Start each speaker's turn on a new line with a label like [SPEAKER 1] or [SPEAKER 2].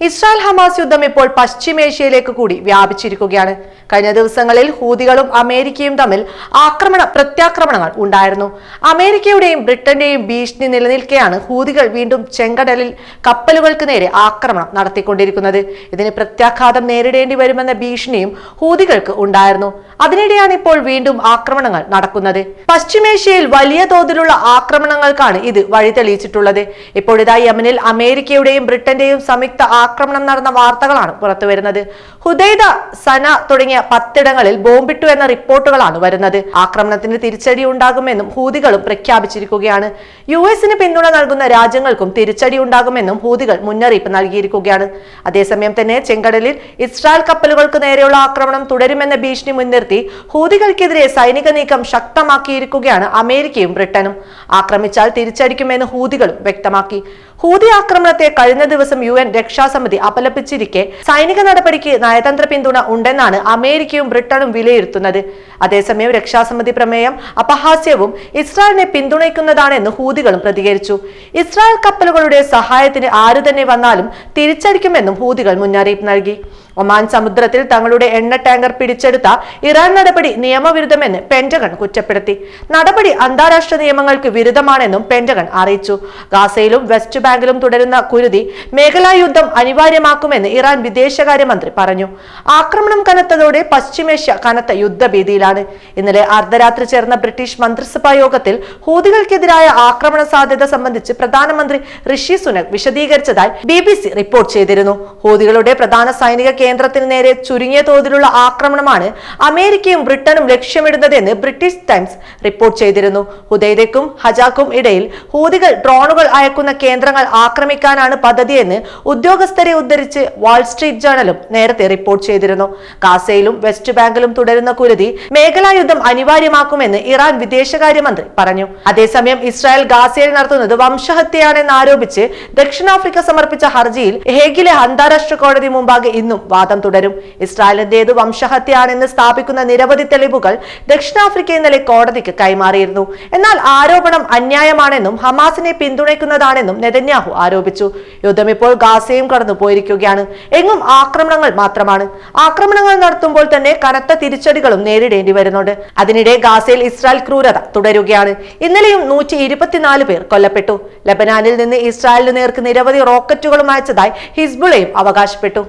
[SPEAKER 1] Israel Hamas യുദ്ധം ഇപ്പോൾ പശ്ചിമേഷ്യയിലേക്ക് കൂടി വ്യാപിച്ചിരിക്കുകയാണ്. കഴിഞ്ഞ ദിവസങ്ങളിൽ ഹൂതികളും അമേരിക്കയും തമ്മിൽ ആക്രമണ പ്രത്യാക്രമണങ്ങൾ ഉണ്ടായിരുന്നു. അമേരിക്കയുടെയും ബ്രിട്ടന്റെയും ഭീഷണി നിലനിൽക്കെയാണ് ഹൂതികൾ വീണ്ടും ചെങ്കടലിൽ കപ്പലുകൾക്ക് നേരെ ആക്രമണം നടത്തിക്കൊണ്ടിരിക്കുന്നത്. ഇതിന് പ്രത്യാഘാതം നേരിടേണ്ടി വരുമെന്ന ഭീഷണിയും ഹൂതികൾക്ക് ഉണ്ടായിരുന്നു. അതിനിടെയാണ് ഇപ്പോൾ വീണ്ടും ആക്രമണങ്ങൾ നടക്കുന്നത്. പശ്ചിമേഷ്യയിൽ വലിയ തോതിലുള്ള ആക്രമണങ്ങൾക്കാണ് ഇത് വഴിതെളിയിച്ചിട്ടുള്ളത്. ഇപ്പോഴിതാ യമനിൽ അമേരിക്കയുടെയും ബ്രിട്ടന്റെയും സംയുക്ത ആക്രമണം നടന്ന വാർത്തകളാണ് പുറത്തുവരുന്നത് ഹുദൈദ സന തുടങ്ങിയ പത്തിടങ്ങളിൽ ബോംബിട്ടു എന്ന റിപ്പോർട്ടുകളാണ് വരുന്നത്. ആക്രമണത്തിന് തിരിച്ചടി ഉണ്ടാകുമെന്നും ഹൂതികളും പ്രഖ്യാപിച്ചിരിക്കുകയാണ്. യു എസിന് പിന്തുണ നൽകുന്ന രാജ്യങ്ങൾക്കും തിരിച്ചടി ഉണ്ടാകുമെന്നും ഹൂതികൾ മുന്നറിയിപ്പ് നൽകിയിരിക്കുകയാണ്. അതേസമയം തന്നെ ചെങ്കടലിൽ ഇസ്രായേൽ കപ്പലുകൾക്ക് നേരെയുള്ള ആക്രമണം തുടരുമെന്ന ഭീഷണി മുൻനിർത്തി ഹൂതികൾക്കെതിരെ സൈനിക നീക്കം ശക്തമാക്കിയിരിക്കുകയാണ് അമേരിക്കയും ബ്രിട്ടനും. ആക്രമിച്ചാൽ തിരിച്ചടിക്കുമെന്ന് ഹൂതികളും വ്യക്തമാക്കി. ഹൂതി ആക്രമണത്തെ കഴിഞ്ഞ ദിവസം യു എൻ രക്ഷാസമിതി അപലപിച്ചിരിക്കെ. സൈനിക നടപടിക്ക് നയതന്ത്ര പിന്തുണ ഉണ്ടെന്നാണ് അമേരിക്കയും ബ്രിട്ടനും വിലയിരുത്തുന്നത്. അതേസമയം രക്ഷാസമിതി പ്രമേയം അപഹാസ്യവും ഇസ്രായേലിനെ പിന്തുണയ്ക്കുന്നതാണെന്ന് ഹൂതികളും പ്രതികരിച്ചു. ഇസ്രായേൽ കപ്പലുകളുടെ സഹായത്തിന് ആരു തന്നെ വന്നാലും തിരിച്ചടിക്കുമെന്നും ഹൂതികൾ മുന്നറിയിപ്പ് നൽകി. ഒമാൻ സമുദ്രത്തിൽ തങ്ങളുടെ എണ്ണ ടാങ്കർ പിടിച്ചെടുത്ത ഇറാൻ നടപടി നിയമവിരുദ്ധമെന്ന് പെന്റഗൺ കുറ്റപ്പെടുത്തി. നടപടി അന്താരാഷ്ട്ര നിയമങ്ങൾക്ക് വിരുദ്ധമാണെന്നും പെന്റഗൺ അറിയിച്ചു. ഗാസയിലും വെസ്റ്റ് ബാങ്കിലും തുടരുന്ന കുരുതി മേഖലാ യുദ്ധം അനിവാര്യമാക്കുമെന്ന് ഇറാൻ വിദേശകാര്യമന്ത്രി പറഞ്ഞു. ആക്രമണം കനത്തതോടെ പശ്ചിമേഷ്യ കനത്ത യുദ്ധഭീതിയിലാണ്. ഇന്നലെ അർദ്ധരാത്രി ചേർന്ന ബ്രിട്ടീഷ് മന്ത്രിസഭാ യോഗത്തിൽ ഹൂതികൾക്കെതിരായ ആക്രമണ സാധ്യത സംബന്ധിച്ച് പ്രധാനമന്ത്രി ഋഷി സുനക് വിശദീകരിച്ചതായി ബി റിപ്പോർട്ട് ചെയ്തിരുന്നു. ഹൂതികളുടെ പ്രധാന സൈനിക കേന്ദ്രത്തിന് നേരെ ചുരുങ്ങിയ തോതിലുള്ള ആക്രമണമാണ് അമേരിക്കയും ബ്രിട്ടനും ലക്ഷ്യമിടുന്നതെന്ന് ബ്രിട്ടീഷ് ടൈംസ് റിപ്പോർട്ട് ചെയ്തിരുന്നു. ഹുദൈദയ്ക്കും ഹജാക്കും ഇടയിൽ ഹൂതികൾ ഡ്രോണുകൾ അയക്കുന്ന കേന്ദ്രങ്ങൾ ആക്രമിക്കാനാണ് പദ്ധതിയെന്ന് ഉദ്യോഗസ്ഥരെ ഉദ്ധരിച്ച് വാൾസ്ട്രീറ്റ് ജേണലും നേരത്തെ റിപ്പോർട്ട് ചെയ്തിരുന്നു. കാസയിലും വെസ്റ്റ് ബാങ്കിലും തുടരുന്ന കുരുതി മേഖലാ യുദ്ധം അനിവാര്യമാക്കുമെന്ന് ഇറാൻ വിദേശകാര്യമന്ത്രി പറഞ്ഞു. അതേസമയം ഇസ്രായേൽ ഗാസയിൽ നടത്തുന്നത് വംശഹത്യയാണെന്ന് ആരോപിച്ച് ദക്ഷിണാഫ്രിക്ക സമർപ്പിച്ച ഹർജിയിൽ ഹേഗിലെ അന്താരാഷ്ട്ര കോടതി മുമ്പാകെ ഇന്നും വാദം തുടരും. ഇസ്രായേലിന്റേത് വംശഹത്യയാണെന്ന് സ്ഥാപിക്കുന്ന നിരവധി തെളിവുകൾ ദക്ഷിണാഫ്രിക്ക ഇന്നലെ കോടതിക്ക് കൈമാറിയിരുന്നു. എന്നാൽ ആരോപണം അന്യായമാണെന്നും ഹമാസിനെ പിന്തുണയ്ക്കുന്നതാണെന്നും നെതന്യാഹു ആരോപിച്ചു. യുദ്ധം ഇപ്പോൾ ഗാസയും കടന്നു പോയിരിക്കുകയാണ് എങ്ങും ആക്രമണങ്ങൾ മാത്രമാണ്. ആക്രമണങ്ങൾ നടത്തുമ്പോൾ തന്നെ കനത്ത തിരിച്ചടികളും നേരിടേണ്ടി വരുന്നുണ്ട്. അതിനിടെ ഗാസയിൽ ഇസ്രായേൽ ക്രൂരത തുടരുകയാണ്. ഇന്നലെയും നൂറ്റി ഇരുപത്തിനാല് പേർ കൊല്ലപ്പെട്ടു. ലബനാനിൽ നിന്ന് ഇസ്രായേലിന് നേർക്ക് നിരവധി റോക്കറ്റുകളും അയച്ചതായി ഹിസ്ബുളയും അവകാശപ്പെട്ടു.